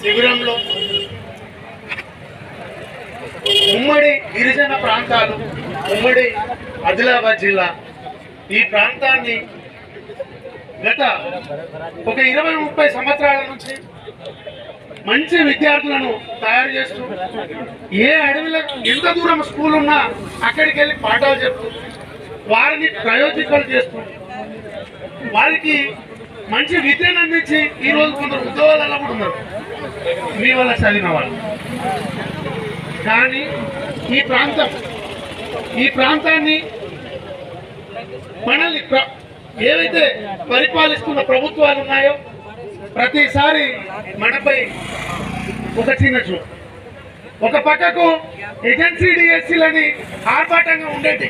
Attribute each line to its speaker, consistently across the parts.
Speaker 1: శిబిరంలో ఉమ్మడి గిరిజన ప్రాంతాలు ఉమ్మడి ఆదిలాబాద్ జిల్లా ఈ ప్రాంతాన్ని గత ఒక ఇరవై ముప్పై సంవత్సరాల నుంచి మంచి విద్యార్థులను తయారు చేస్తూ ఏ అడవిలో ఎంత దూరం స్కూల్ ఉన్నా అక్కడికి వెళ్ళి పాఠాలు చెప్తూ వారిని ప్రయోజకాలు చేస్తూ వారికి మంచి విద్యను అందించి ఈ రోజు కొందరు ఉద్యోగాలలో కూడా ఉన్నారు. మీ వల్ల చదివిన వాళ్ళు. కానీ ఈ ప్రాంతం ఈ ప్రాంతాన్ని మనల్ని ఏవైతే పరిపాలిస్తున్న ప్రభుత్వాలు ఉన్నాయో ప్రతిసారి మనపై ఒక చిన్న చూ ఒక పక్కకు ఏజెన్సీ డిఎస్సీలని ఆర్భాటంగా ఉండేటి.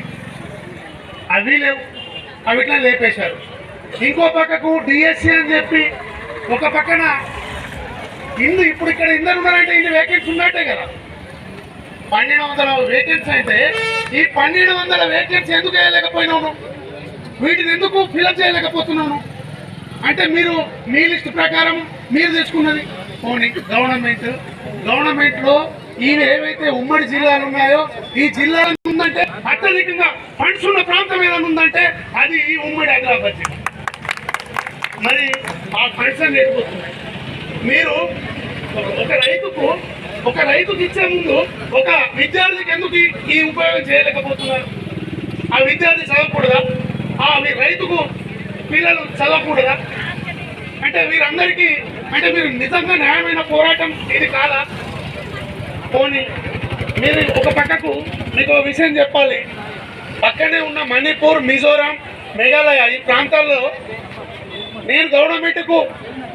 Speaker 1: అవి లేవు. అవిట్లా లేపేశారు. ఇంకో పక్కకు డిఎస్సీ అని చెప్పి ఒక పక్కన ఇందు ఇప్పుడు ఇక్కడ ఇందరు ఉన్నారంటే ఇల్లు వేకెన్సీ ఉన్నట్టే కదా. పన్నెండు వందల వేకెన్సీ అయితే ఈ పన్నెండు వందల వేకెన్సీ ఎందుకు వేయలేకపోయినాను వీటిని ఎందుకు ఫిలప్ చేయలేకపోతున్నాను అంటే మీరు మీ లిస్ట్ ప్రకారం మీరు తెచ్చుకున్నది పోనీ గవర్నమెంట్ గవర్నమెంట్లో ఈయన ఏవైతే ఉమ్మడి జిల్లాలు ఉన్నాయో ఈ జిల్లాలో ఉందంటే అత్యధికంగా ఫండ్స్ ఉన్న ప్రాంతం ఏదైనా ఉందంటే అది ఈ ఉమ్మడి హైదరాబాద్ జిల్లా. మరి ఆ పరిశ్రమ అన్ని మీరు ఒక- రైతుకు ఒక రైతుకి ఇచ్చే ముందు ఒక విద్యార్థికి ఎందుకు ఈ- ఉపయోగం చేయలేకపోతున్నారు? ఆ విద్యార్థి చదవకూడదా? ఆ మీ రైతుకు పిల్లలు చదవకూడదా? అంటే వీరందరికీ అంటే మీరు నిజంగా న్యాయమైన పోరాటం ఇది కాదా? పోనీ మీరు ఒక పక్కకు మీకు ఒక విషయం చెప్పాలి. పక్కనే ఉన్న మణిపూర్ మిజోరాం మేఘాలయ ఈ ప్రాంతాల్లో నేను గవర్నమెంట్కు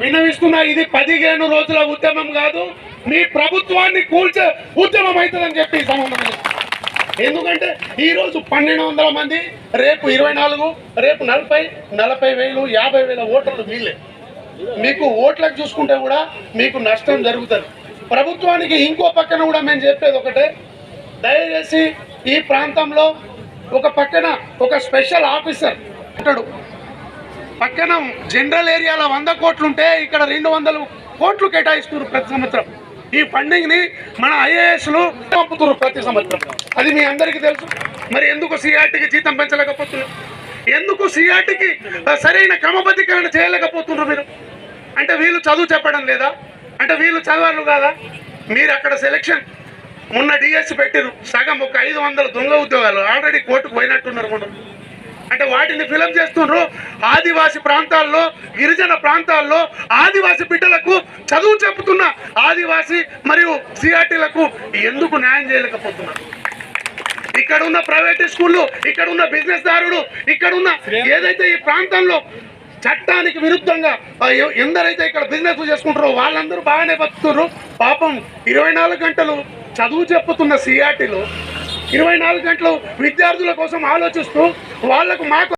Speaker 1: విన్నవిస్తున్నా ఇది పదిహేను రోజుల ఉద్యమం కాదు మీ ప్రభుత్వాన్ని కూల్చే ఉద్యమం అవుతుందని చెప్పి సంబంధం ఎందుకంటే ఈరోజు పన్నెండు వందల మంది రేపు ఇరవై నాలుగు రేపు నలభై నలభై వేలు యాభై వేల ఓటర్లు వీళ్ళే. మీకు ఓట్లకు చూసుకుంటే కూడా మీకు నష్టం జరుగుతుంది. ప్రభుత్వానికి ఇంకో పక్కన కూడా మేము చెప్పేది ఒకటే దయచేసి ఈ ప్రాంతంలో ఒక పక్కన ఒక స్పెషల్ ఆఫీసర్ ఉంటాడు పక్కన జనరల్ ఏరియాలో వంద కోట్లు ఉంటే ఇక్కడ రెండు వందలు కోట్లు కేటాయిస్తున్నారు ప్రతి సంవత్సరం. ఈ ఫండింగ్ని మన ఐఏఎస్లు పంపుతున్నారు ప్రతి సంవత్సరం. అది మీ అందరికీ తెలుసు. మరి ఎందుకు సిఆర్టీకి జీతం పెంచలేకపోతున్నారు? ఎందుకు సిఆర్టీకి సరైన క్రమబద్ధీకరణ చేయలేకపోతున్నారు మీరు? అంటే వీళ్ళు చదువు చెప్పడం లేదా? అంటే వీళ్ళు చదవాలి కాదా? మీరు అక్కడ సెలెక్షన్ మొన్న డిఎస్సి పెట్టిరు సగం ఒక ఐదు వందల దొంగ ఉద్యోగాలు. ఆల్రెడీ కోర్టుకు పోయినట్టున్నారు మనం అంటే వాటిని ఫిలప్ చేస్తున్నారు ఆదివాసి ప్రాంతాల్లో గిరిజన ప్రాంతాల్లో ఆదివాసి బిడ్డలకు చదువు చెప్పుతున్న ఆదివాసి మరియు సిఆర్టీలకు ఎందుకు న్యాయం చేయలేకపోతున్నారు? ఇక్కడ ఉన్న ప్రైవేట్ స్కూళ్ళు ఇక్కడ ఉన్న బిజినెస్ దారుడు ఇక్కడ ఉన్న ఏదైతే ఈ ప్రాంతంలో చట్టానికి విరుద్ధంగా ఎందరైతే ఇక్కడ బిజినెస్ చేసుకుంటారో వాళ్ళందరూ బాగానే బతుకుతారు పాపం ఇరవై నాలుగు గంటలు చదువు చెప్పుతున్న సిఆర్టీలు ఇరవై నాలుగు గంటలు విద్యార్థుల కోసం ఆలోచిస్తూ వాళ్ళకు మాకు